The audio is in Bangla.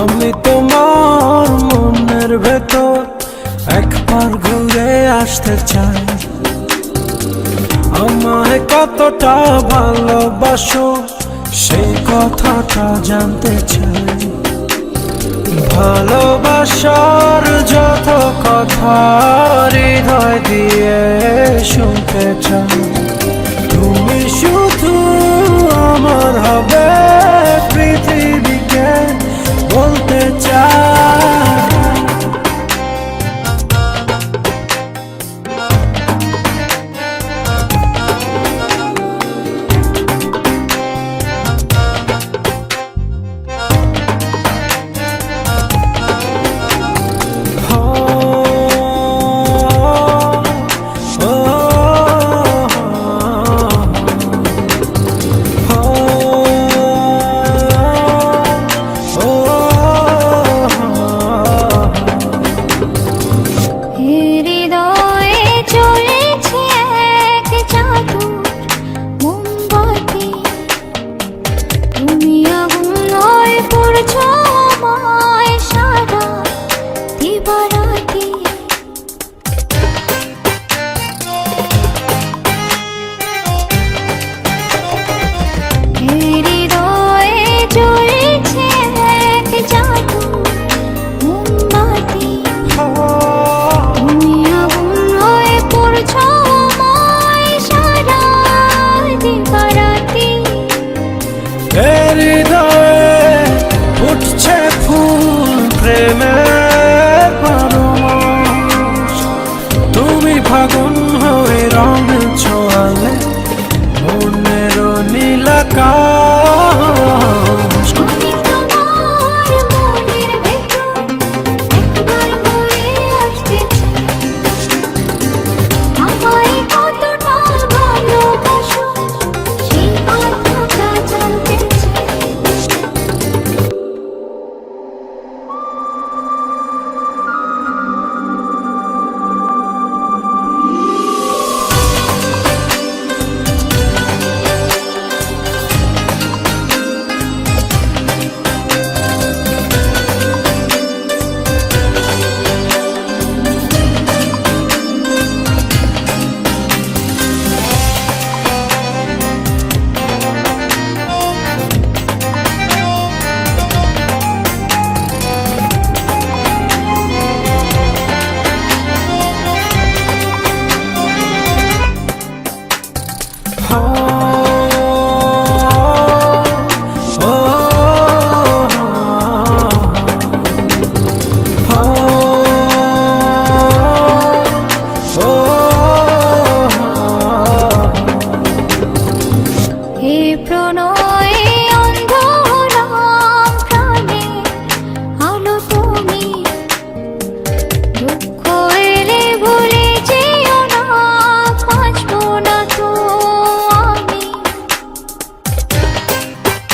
আমি তোমার মনের ভেতর একবার ঘুরে আসতে চাই। আমায় কতটা ভালোবাসো, সেই কথাটা জানতে চাই। ভালোবাসার যত কথা হৃদয় দিয়ে শুনতে চাই। wrong.